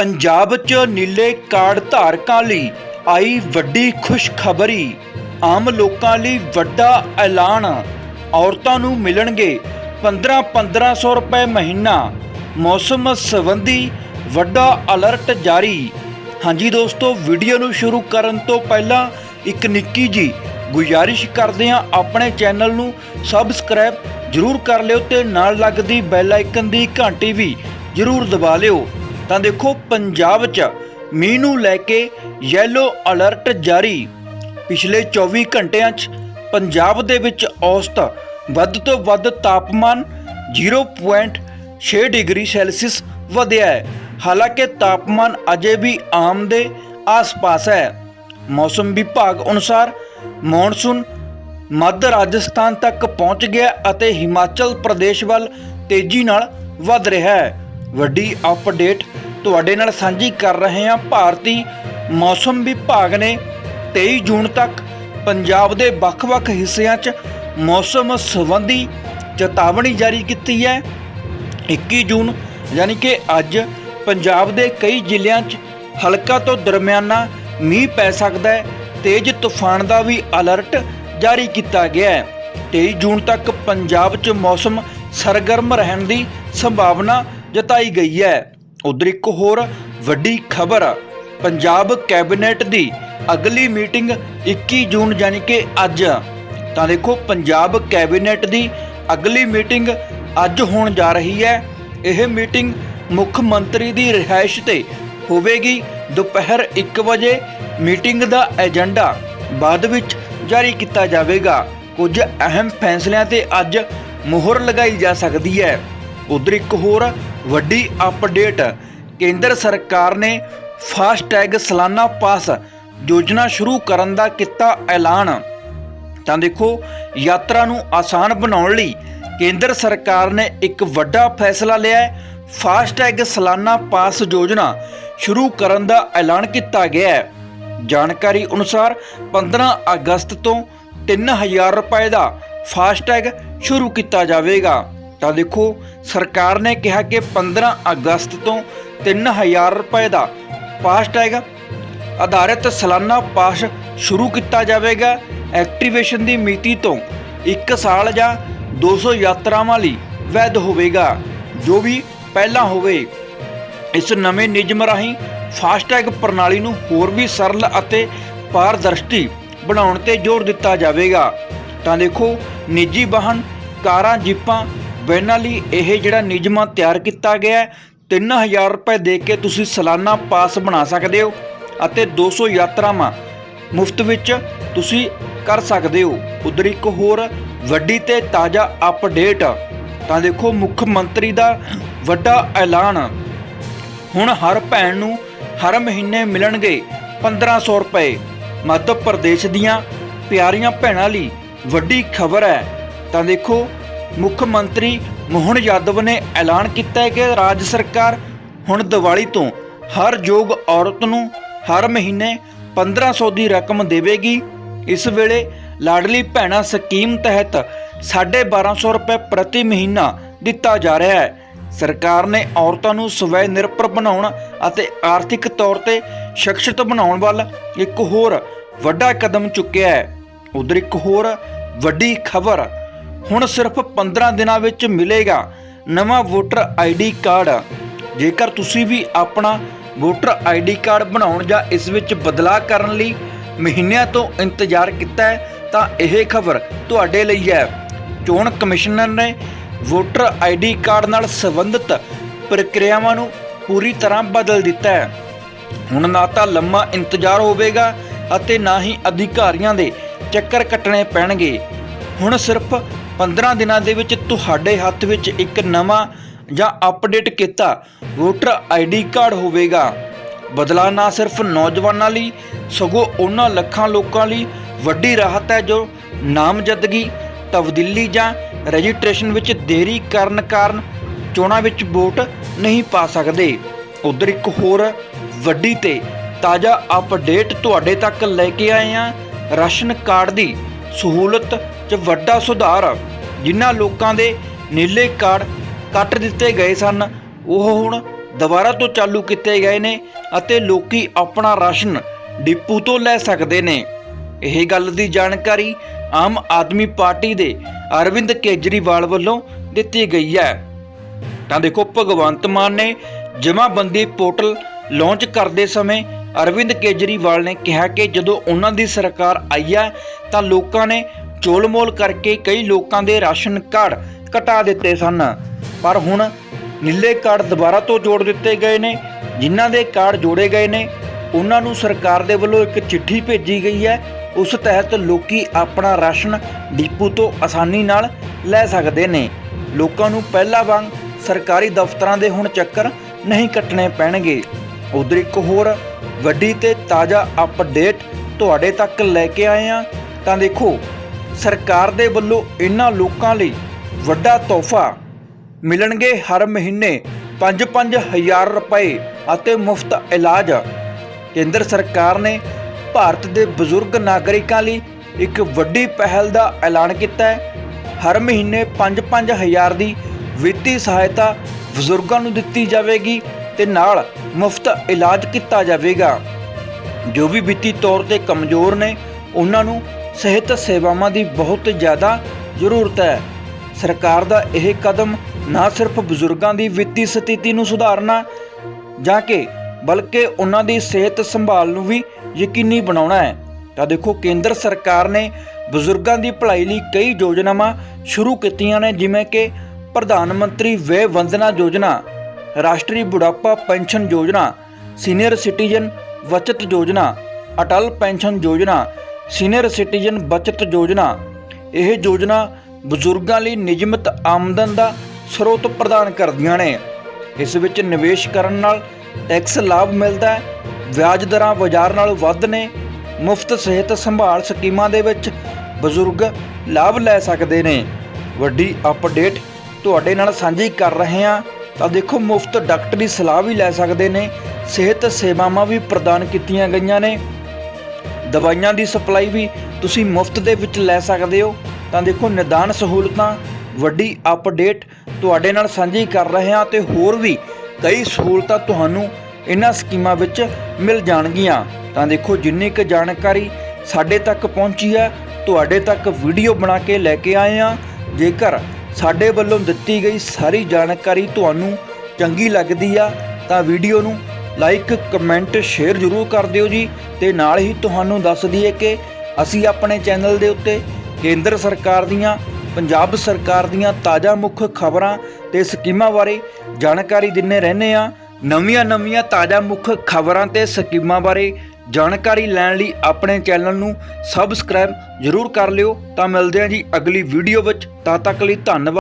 ਪੰਜਾਬ 'ਚ ਨੀਲੇ ਕਾਰਡ ਧਾਰਕਾਂ ਲਈ ਆਈ ਵੱਡੀ ਖੁਸ਼ਖਬਰੀ। ਆਮ ਲੋਕਾਂ ਲਈ ਵੱਡਾ ਐਲਾਨ। ਔਰਤਾਂ ਨੂੰ ਮਿਲਣਗੇ 15-1500 ਰੁਪਏ ਮਹੀਨਾ। ਮੌਸਮ ਸੰਬੰਧੀ ਵੱਡਾ ਅਲਰਟ ਜਾਰੀ। ਹਾਂਜੀ ਦੋਸਤੋ, ਵੀਡੀਓ ਨੂੰ ਸ਼ੁਰੂ ਕਰਨ ਤੋਂ ਪਹਿਲਾਂ ਇੱਕ ਨਿੱਕੀ ਜੀ ਗੁਜ਼ਾਰਿਸ਼ ਕਰਦੇ ਹਾਂ ਆਪਣੇ ਚੈਨਲ ਨੂੰ ਸਬਸਕ੍ਰਾਈਬ ਜਰੂਰ ਕਰ ਲਿਓ ਤੇ ਨਾਲ ਲੱਗਦੀ ਬੈਲ ਆਈਕਨ ਦੀ ਘੰਟੀ ਵੀ ਜਰੂਰ ਦਬਾ ਲਿਓ। ਤਾਂ ਦੇਖੋ ਪੰਜਾਬ 'ਚ ਮੀਂਹ ਨੂੰ ਲੈ ਕੇ ਯੈਲੋ ਅਲਰਟ ਜਾਰੀ। ਪਿਛਲੇ 24 ਘੰਟਿਆਂ 'ਚ ਪੰਜਾਬ ਦੇ ਵਿੱਚ ਔਸਤ ਵੱਧ ਤੋਂ ਵੱਧ ਤਾਪਮਾਨ 0.6 ਡਿਗਰੀ ਸੈਲਸੀਅਸ ਵਧਿਆ ਹੈ। ਹਾਲਾਂਕਿ ਤਾਪਮਾਨ ਅਜੇ ਵੀ ਆਮ ਦੇ ਆਸ-ਪਾਸ ਹੈ। ਮੌਸਮ ਵਿਭਾਗ ਅਨੁਸਾਰ ਮੌਨਸੂਨ ਮੱਧ ਰਾਜਸਥਾਨ ਤੱਕ ਪਹੁੰਚ ਗਿਆ ਅਤੇ ਹਿਮਾਚਲ ਪ੍ਰਦੇਸ਼ ਵੱਲ ਤੇਜ਼ੀ ਨਾਲ ਵਧ ਰਿਹਾ ਹੈ। ਵੱਡੀ ਅਪਡੇਟ ਤੁਹਾਡੇ ਨਾਲ ਸਾਂਝੀ ਕਰ ਰਹੇ ਹਾਂ। ਭਾਰਤੀ ਮੌਸਮ ਵਿਭਾਗ ਨੇ 23 ਜੂਨ ਤੱਕ ਪੰਜਾਬ ਦੇ ਵੱਖ-ਵੱਖ ਹਿੱਸਿਆਂ 'ਚ ਮੌਸਮ ਸੰਬੰਧੀ ਚੇਤਾਵਨੀ ਜਾਰੀ ਕੀਤੀ ਹੈ। 21 ਜੂਨ, ਯਾਨੀ ਕਿ ਅੱਜ ਪੰਜਾਬ ਦੇ ਕਈ ਜ਼ਿਲ੍ਹਿਆਂ 'ਚ ਹਲਕਾ ਤੋਂ ਦਰਮਿਆਨਾ ਮੀਂਹ ਪੈ ਸਕਦਾ ਹੈ। ਤੇਜ਼ ਤੂਫਾਨ ਦਾ ਵੀ ਅਲਰਟ ਜਾਰੀ ਕੀਤਾ ਗਿਆ ਹੈ। 23 ਜੂਨ ਤੱਕ ਪੰਜਾਬ 'ਚ ਮੌਸਮ ਸਰਗਰਮ ਰਹਿਣ ਦੀ ਸੰਭਾਵਨਾ ਜਤਾਈ ਗਈ ਹੈ। ਉਧਰ ਇੱਕ ਹੋਰ ਵੱਡੀ ਖਬਰ ਪੰਜਾਬ ਕੈਬਨਿਟ ਦੀ ਅਗਲੀ ਮੀਟਿੰਗ 21 ਜੂਨ ਯਾਨੀ ਕਿ ਅੱਜ ਤਾਂ ਦੇਖੋ, ਪੰਜਾਬ ਕੈਬਨਿਟ ਦੀ ਅਗਲੀ ਮੀਟਿੰਗ ਅੱਜ ਹੋਣ ਜਾ ਰਹੀ ਹੈ। ਇਹ ਮੀਟਿੰਗ ਮੁੱਖ ਮੰਤਰੀ ਦੀ ਰਿਹਾਇਸ਼ ਤੇ ਹੋਵੇਗੀ। ਦੁਪਹਿਰ 1 ਵਜੇ ਮੀਟਿੰਗ ਦਾ ਏਜੰਡਾ ਬਾਅਦ ਵਿੱਚ ਜਾਰੀ ਕੀਤਾ ਜਾਵੇਗਾ। ਕੁਝ ਅਹਿਮ ਫੈਸਲਿਆਂ ਤੇ ਅੱਜ ਮੋਹਰ ਲਗਾਈ ਜਾ ਸਕਦੀ ਹੈ। ਉਧਰ ਇੱਕ ਹੋਰ ਵੱਡੀ ਅਪਡੇਟ ਕੇਂਦਰ ਸਰਕਾਰ ਨੇ ਫਾਸਟੈਗ ਸਾਲਾਨਾ ਪਾਸ ਯੋਜਨਾ ਸ਼ੁਰੂ ਕਰਨ ਦਾ ਕੀਤਾ ਐਲਾਨ। ਤਾਂ ਦੇਖੋ, ਯਾਤਰਾ ਨੂੰ ਆਸਾਨ ਬਣਾਉਣ ਲਈ ਕੇਂਦਰ ਸਰਕਾਰ ਨੇ ਇੱਕ ਵੱਡਾ ਫੈਸਲਾ ਲਿਆ ਹੈ। ਫਾਸਟੈਗ ਸਾਲਾਨਾ ਪਾਸ ਯੋਜਨਾ ਸ਼ੁਰੂ ਕਰਨ ਦਾ ਐਲਾਨ ਕੀਤਾ ਗਿਆ ਹੈ। ਜਾਣਕਾਰੀ ਅਨੁਸਾਰ 15 ਅਗਸਤ ਤੋਂ 3000 ਰੁਪਏ ਦਾ ਫਾਸਟੈਗ ਸ਼ੁਰੂ ਕੀਤਾ ਜਾਵੇਗਾ। ਤਾਂ ਦੇਖੋ, ਸਰਕਾਰ ਨੇ ਕਿਹਾ ਕਿ 15 ਅਗਸਤ ਤੋਂ 3000 ਰੁਪਏ ਦਾ ਫਾਸਟੈਗ ਆਧਾਰਿਤ ਸਾਲਾਨਾ ਪਾਸ ਸ਼ੁਰੂ ਕੀਤਾ ਜਾਵੇਗਾ। ਐਕਟੀਵੇਸ਼ਨ ਦੀ ਮਿਤੀ ਤੋਂ 1 ਸਾਲ ਜਾਂ 200 ਯਾਤਰਾਵਾਂ ਲਈ ਵੈਧ ਹੋਵੇਗਾ, ਜੋ ਵੀ ਪਹਿਲਾਂ ਹੋਵੇ। ਇਸ ਨਵੇਂ ਨਿਯਮ ਰਾਹੀਂ ਫਾਸਟੈਗ ਪ੍ਰਣਾਲੀ ਨੂੰ ਹੋਰ ਵੀ ਸਰਲ ਅਤੇ ਪਾਰਦਰਸ਼ਟੀ ਬਣਾਉਣ ਤੇ ਜ਼ੋਰ ਦਿੱਤਾ ਜਾਵੇਗਾ। ਤਾਂ ਦੇਖੋ, ਨਿੱਜੀ ਵਾਹਨ, ਕਾਰਾਂ, ਜੀਪਾਂ ਵੈਨਾਂ ਲਈ ਇਹ ਜਿਹੜਾ ਨਿਯਮਾਂ ਤਿਆਰ ਕੀਤਾ ਗਿਆ ਹੈ 3000 ਰੁਪਏ ਦੇ ਕੇ ਤੁਸੀਂ ਸਾਲਾਨਾ ਪਾਸ ਬਣਾ ਸਕਦੇ ਹੋ ਅਤੇ 200 ਯਾਤਰਾਵਾਂ ਮੁਫਤ ਵਿੱਚ ਤੁਸੀਂ ਕਰ ਸਕਦੇ ਹੋ। ਉਧਰ ਇੱਕ ਹੋਰ ਵੱਡੀ ਤੇ ਤਾਜ਼ਾ ਅਪਡੇਟ ਤਾਂ ਦੇਖੋ ਮੁੱਖ ਮੰਤਰੀ ਦਾ ਵੱਡਾ ਐਲਾਨ। ਹੁਣ ਹਰ ਭੈਣ ਨੂੰ ਹਰ ਮਹੀਨੇ ਮਿਲਣਗੇ 1500 ਰੁਪਏ। ਮੱਧ ਪ੍ਰਦੇਸ਼ ਦੀਆਂ ਪਿਆਰੀਆਂ ਭੈਣਾਂ ਲਈ ਵੱਡੀ ਖਬਰ ਹੈ। ਤਾਂ ਦੇਖੋ ਮੁੱਖ ਮੰਤਰੀ ਮੋਹਨ ਯਾਦਵ ਨੇ ਐਲਾਨ ਕੀਤਾ ਹੈ ਕਿ ਰਾਜ ਸਰਕਾਰ ਹੁਣ ਦੀਵਾਲੀ ਤੋਂ ਹਰ ਯੋਗ ਔਰਤ ਨੂੰ ਹਰ ਮਹੀਨੇ 1500 ਦੀ ਰਕਮ ਦੇਵੇਗੀ। ਇਸ ਵੇਲੇ ਲਾਡਲੀ ਭੈਣਾਂ ਸਕੀਮ ਤਹਿਤ 1250 ਰੁਪਏ ਪ੍ਰਤੀ ਮਹੀਨਾ ਦਿੱਤਾ ਜਾ ਰਿਹਾ ਹੈ। ਸਰਕਾਰ ਨੇ ਔਰਤਾਂ ਨੂੰ ਸਵੈ ਨਿਰਭਰ ਬਣਾਉਣ ਅਤੇ ਆਰਥਿਕ ਤੌਰ ਤੇ ਸ਼ਕਸ਼ਤ ਬਣਾਉਣ ਵੱਲ ਇੱਕ ਹੋਰ ਵੱਡਾ ਕਦਮ ਚੁੱਕਿਆ ਹੈ। ਉਧਰ ਇੱਕ ਹੋਰ ਵੱਡੀ ਖਬਰ ਹੁਣ ਸਿਰਫ 15 ਦਿਨਾਂ ਵਿੱਚ ਮਿਲੇਗਾ ਨਵਾਂ ਵੋਟਰ ਆਈਡੀ ਕਾਰਡ। ਜੇਕਰ ਤੁਸੀਂ ਵੀ ਆਪਣਾ ਵੋਟਰ ਆਈਡੀ ਕਾਰਡ ਬਣਾਉਣ ਜਾਂ ਇਸ ਵਿੱਚ ਬਦਲਾਅ ਕਰਨ ਲਈ ਮਹੀਨਿਆਂ ਤੋਂ ਇੰਤਜ਼ਾਰ ਕੀਤਾ ਹੈ, ਤਾਂ ਇਹ ਖਬਰ ਤੁਹਾਡੇ ਲਈ ਹੈ। ਚੋਣ ਕਮਿਸ਼ਨਰ ਨੇ ਵੋਟਰ ਆਈਡੀ ਕਾਰਡ ਨਾਲ ਸੰਬੰਧਿਤ ਪ੍ਰਕਿਰਿਆਵਾਂ ਨੂੰ ਪੂਰੀ ਤਰ੍ਹਾਂ ਬਦਲ ਦਿੱਤਾ ਹੈ। ਹੁਣ ਨਾ ਤਾਂ ਲੰਮਾ ਇੰਤਜ਼ਾਰ ਹੋਵੇਗਾ ਅਤੇ ਨਾ ਹੀ ਅਧਿਕਾਰੀਆਂ ਦੇ ਚੱਕਰ ਕੱਟਣੇ ਪੈਣਗੇ। ਹੁਣ ਸਿਰਫ 15 ਦਿਨਾਂ ਦੇ ਵਿੱਚ ਤੁਹਾਡੇ ਹੱਥ ਵਿੱਚ ਇੱਕ ਨਵਾਂ ਜਾਂ ਅਪਡੇਟ ਕੀਤਾ ਵੋਟਰ ਆਈਡੀ ਕਾਰਡ ਹੋਵੇਗਾ। ਬਦਲਾਅ ਨਾ ਸਿਰਫ ਨੌਜਵਾਨਾਂ ਲਈ, ਸਗੋਂ ਉਹਨਾਂ ਲੱਖਾਂ ਲੋਕਾਂ ਲਈ ਵੱਡੀ ਰਾਹਤ ਹੈ ਜੋ ਨਾਮਜ਼ਦਗੀ, ਤਬਦੀਲੀ ਜਾਂ ਰਜਿਸਟ੍ਰੇਸ਼ਨ ਵਿੱਚ ਦੇਰੀ ਕਰਨ ਕਾਰਨ ਚੋਣਾਂ ਵਿੱਚ ਵੋਟ ਨਹੀਂ ਪਾ ਸਕਦੇ। ਉਧਰ ਇੱਕ ਹੋਰ ਵੱਡੀ ਤੇ ਤਾਜ਼ਾ ਅਪਡੇਟ ਤੁਹਾਡੇ ਤੱਕ ਲੈ ਕੇ ਆਏ ਹਾਂ। ਰਾਸ਼ਨ ਕਾਰਡ ਦੀ ਸਹੂਲਤ 'ਚ ਵੱਡਾ ਸੁਧਾਰ ਜਿਨ੍ਹਾਂ ਲੋਕਾਂ ਦੇ ਨੀਲੇ ਕਾਰਡ ਕੱਟ ਦਿੱਤੇ ਗਏ ਸਨ, ਉਹ ਹੁਣ ਦੁਬਾਰਾ ਤੋਂ ਚਾਲੂ ਕੀਤੇ ਗਏ ਨੇ ਅਤੇ ਲੋਕੀ ਆਪਣਾ ਰਾਸ਼ਨ ਡਿਪੂ ਤੋਂ ਲੈ ਸਕਦੇ ਨੇ। ਇਹ ਗੱਲ ਦੀ ਜਾਣਕਾਰੀ ਆਮ ਆਦਮੀ ਪਾਰਟੀ ਦੇ ਅਰਵਿੰਦ ਕੇਜਰੀਵਾਲ ਵੱਲੋਂ ਦਿੱਤੀ ਗਈ ਹੈ। ਤਾਂ ਦੇਖੋ, ਭਗਵੰਤ ਮਾਨ ਨੇ ਜਮਾਬੰਦੀ ਪੋਰਟਲ ਲਾਂਚ ਕਰਦੇ ਸਮੇਂ ਅਰਵਿੰਦ ਕੇਜਰੀਵਾਲ ਨੇ ਕਿਹਾ ਕਿ ਜਦੋਂ ਉਹਨਾਂ ਦੀ ਸਰਕਾਰ ਆਈ ਹੈ ਤਾਂ ਲੋਕਾਂ ਨੇ ਚੋਲਮੋਲ ਕਰਕੇ ਕਈ ਲੋਕਾਂ ਦੇ ਰਾਸ਼ਨ ਕਾਰਡ ਕਟਾ ਦਿੱਤੇ ਸਨ। ਪਰ ਹੁਣ ਨੀਲੇ ਕਾਰਡ ਦੁਬਾਰਾ ਤੋਂ ਜੋੜ ਦਿੱਤੇ ਗਏ ਨੇ। ਜਿਨ੍ਹਾਂ ਦੇ ਕਾਰਡ ਜੋੜੇ ਗਏ ਨੇ, ਉਹਨਾਂ ਨੂੰ ਸਰਕਾਰ ਦੇ ਵੱਲੋਂ ਇੱਕ ਚਿੱਠੀ ਭੇਜੀ ਗਈ ਹੈ। ਉਸ ਤਹਿਤ ਲੋਕੀ ਆਪਣਾ ਰਾਸ਼ਨ ਡਿਪੂ ਤੋਂ ਆਸਾਨੀ ਨਾਲ ਲੈ ਸਕਦੇ ਨੇ। ਲੋਕਾਂ ਨੂੰ ਪਹਿਲਾਂ ਵਾਂਗ ਸਰਕਾਰੀ ਦਫ਼ਤਰਾਂ ਦੇ ਹੁਣ ਚੱਕਰ ਨਹੀਂ ਕੱਟਣੇ ਪੈਣਗੇ। ਉਧਰ ਇੱਕ ਹੋਰ ਵੱਡੀ ਤੇ ਤਾਜ਼ਾ ਅਪਡੇਟ ਤੁਹਾਡੇ ਤੱਕ ਲੈ ਕੇ ਆਏ ਆ ਤਾਂ ਦੇਖੋ ਸਰਕਾਰ ਦੇ ਵੱਲੋਂ ਇਹਨਾਂ ਲੋਕਾਂ ਲਈ ਵੱਡਾ ਤੋਹਫਾ ਮਿਲਣਗੇ ਹਰ ਮਹੀਨੇ 5-5000 ਰੁਪਏ ਅਤੇ ਮੁਫਤ ਇਲਾਜ। ਕੇਂਦਰ ਸਰਕਾਰ ਨੇ ਭਾਰਤ ਦੇ ਬਜ਼ੁਰਗ ਨਾਗਰਿਕਾਂ ਲਈ ਇੱਕ ਵੱਡੀ ਪਹਿਲ ਦਾ ਐਲਾਨ ਕੀਤਾ ਹੈ। ਹਰ ਮਹੀਨੇ 5-5 ਹਜ਼ਾਰ ਦੀ ਵਿੱਤੀ ਸਹਾਇਤਾ ਬਜ਼ੁਰਗਾਂ ਨੂੰ ਦਿੱਤੀ ਜਾਵੇਗੀ ਤੇ ਨਾਲ ਮੁਫਤ ਇਲਾਜ ਕੀਤਾ ਜਾਵੇਗਾ। ਜੋ ਵੀ ਵਿੱਤੀ ਤੌਰ ਤੇ ਕਮਜ਼ੋਰ ਨੇ, ਉਹਨਾਂ ਨੂੰ ਸਿਹਤ ਸੇਵਾਵਾਂ ਦੀ ਬਹੁਤ ਜ਼ਿਆਦਾ ਜ਼ਰੂਰਤ ਹੈ। ਸਰਕਾਰ ਦਾ ਇਹ ਕਦਮ ਨਾ ਸਿਰਫ ਬਜ਼ੁਰਗਾਂ ਦੀ ਵਿੱਤੀ ਸਥਿਤੀ ਨੂੰ ਸੁਧਾਰਨਾ ਜਾਂ ਕਿ ਬਲਕਿ ਉਹਨਾਂ ਦੀ ਸਿਹਤ ਸੰਭਾਲ ਨੂੰ ਵੀ ਯਕੀਨੀ ਬਣਾਉਣਾ ਹੈ। ਤਾਂ ਦੇਖੋ, ਕੇਂਦਰ ਸਰਕਾਰ ਨੇ ਬਜ਼ੁਰਗਾਂ ਦੀ ਭਲਾਈ ਲਈ ਕਈ ਯੋਜਨਾਵਾਂ ਸ਼ੁਰੂ ਕੀਤੀਆਂ ਨੇ, ਜਿਵੇਂ ਕਿ ਪ੍ਰਧਾਨ ਮੰਤਰੀ ਵੇ ਵੰਦਨਾ ਯੋਜਨਾ, ਰਾਸ਼ਟਰੀ ਬੁਢਾਪਾ ਪੈਨਸ਼ਨ ਯੋਜਨਾ, ਸੀਨੀਅਰ ਸਿਟੀਜ਼ਨ ਬਚਤ ਯੋਜਨਾ, ਅਟਲ ਪੈਨਸ਼ਨ ਯੋਜਨਾ ਸੀਨੀਅਰ ਸਿਟੀਜ਼ਨ ਬਚਤ ਯੋਜਨਾ। ਇਹ ਯੋਜਨਾ ਬਜ਼ੁਰਗਾਂ ਲਈ ਨਿਯਮਿਤ ਆਮਦਨ ਦਾ ਸਰੋਤ ਪ੍ਰਦਾਨ ਕਰਦੀਆਂ ਨੇ। ਇਸ ਵਿੱਚ ਨਿਵੇਸ਼ ਕਰਨ ਨਾਲ ਟੈਕਸ ਲਾਭ ਮਿਲਦਾ ਹੈ, ਵਿਆਜ ਦਰਾਂ ਬਾਜ਼ਾਰ ਨਾਲ ਵੱਧ ਨੇ, ਮੁਫਤ ਸਿਹਤ ਸੰਭਾਲ ਸਕੀਮਾਂ ਦੇ ਵਿੱਚ ਬਜ਼ੁਰਗ ਲਾਭ ਲੈ ਸਕਦੇ ਨੇ। ਵੱਡੀ ਅਪਡੇਟ ਤੁਹਾਡੇ ਨਾਲ ਸਾਂਝੀ ਕਰ ਰਹੇ ਹਾਂ। ਤਾਂ ਦੇਖੋ, ਮੁਫਤ ਡਾਕਟਰੀ ਸਲਾਹ ਵੀ ਲੈ ਸਕਦੇ ਨੇ, ਸਿਹਤ ਸੇਵਾਵਾਂ ਵੀ ਪ੍ਰਦਾਨ ਕੀਤੀਆਂ ਗਈਆਂ ਨੇ। ਦਵਾਈਆਂ ਦੀ ਸਪਲਾਈ ਵੀ ਤੁਸੀਂ ਮੁਫਤ ਦੇ ਵਿੱਚ ਲੈ ਸਕਦੇ ਹੋ। ਤਾਂ ਦੇਖੋ, ਨਿਦਾਨ ਸਹੂਲਤਾਂ, ਵੱਡੀ ਅਪਡੇਟ ਤੁਹਾਡੇ ਨਾਲ ਸਾਂਝੀ ਕਰ ਰਹੇ ਹਾਂ ਤੇ ਹੋਰ ਵੀ ਕਈ ਸਹੂਲਤਾਂ ਤੁਹਾਨੂੰ ਇਹਨਾਂ ਸਕੀਮਾਂ ਵਿੱਚ ਮਿਲ ਜਾਣਗੀਆਂ। ਤਾਂ ਦੇਖੋ, ਜਿੰਨੀ ਕੁ ਜਾਣਕਾਰੀ ਸਾਡੇ ਤੱਕ ਪਹੁੰਚੀ ਹੈ, ਤੁਹਾਡੇ ਤੱਕ ਵੀਡੀਓ ਬਣਾ ਕੇ ਲੈ ਕੇ ਆਏ ਹਾਂ। ਜੇਕਰ ਸਾਡੇ ਵੱਲੋਂ ਦਿੱਤੀ ਗਈ ਸਾਰੀ ਜਾਣਕਾਰੀ ਤੁਹਾਨੂੰ ਚੰਗੀ ਲੱਗਦੀ ਆ, ਤਾਂ ਵੀਡੀਓ ਨੂੰ ਲਾਈਕ, ਕਮੈਂਟ, ਸ਼ੇਅਰ ਜ਼ਰੂਰ ਕਰ ਦਿਓ ਜੀ ਤੇ ਨਾਲ ਹੀ ਤੁਹਾਨੂੰ ਦੱਸ ਦਈਏ ਕਿ ਅਸੀਂ ਆਪਣੇ ਚੈਨਲ ਦੇ ਉੱਤੇ ਕੇਂਦਰ ਸਰਕਾਰ ਦੀਆਂ, ਪੰਜਾਬ ਸਰਕਾਰ ਦੀਆਂ ਤਾਜ਼ਾ ਮੁੱਖ ਖਬਰਾਂ ਤੇ ਸਕੀਮਾਂ ਬਾਰੇ ਜਾਣਕਾਰੀ ਦਿੰਨੇ ਰਹਿੰਦੇ ਆ ਨਵੀਆਂ ਨਵੀਆਂ ਤਾਜ਼ਾ ਮੁੱਖ ਖਬਰਾਂ ਤੇ ਸਕੀਮਾਂ ਬਾਰੇ ਜਾਣਕਾਰੀ ਲੈਣ ਲਈ ਆਪਣੇ ਚੈਨਲ ਨੂੰ ਸਬਸਕ੍ਰਾਈਬ ਜ਼ਰੂਰ ਕਰ ਲਿਓ। ਤਾਂ ਮਿਲਦੇ ਹਾਂ ਜੀ ਅਗਲੀ ਵੀਡੀਓ ਵਿੱਚ। ਤਦ ਤੱਕ ਲਈ ਧੰਨਵਾਦ।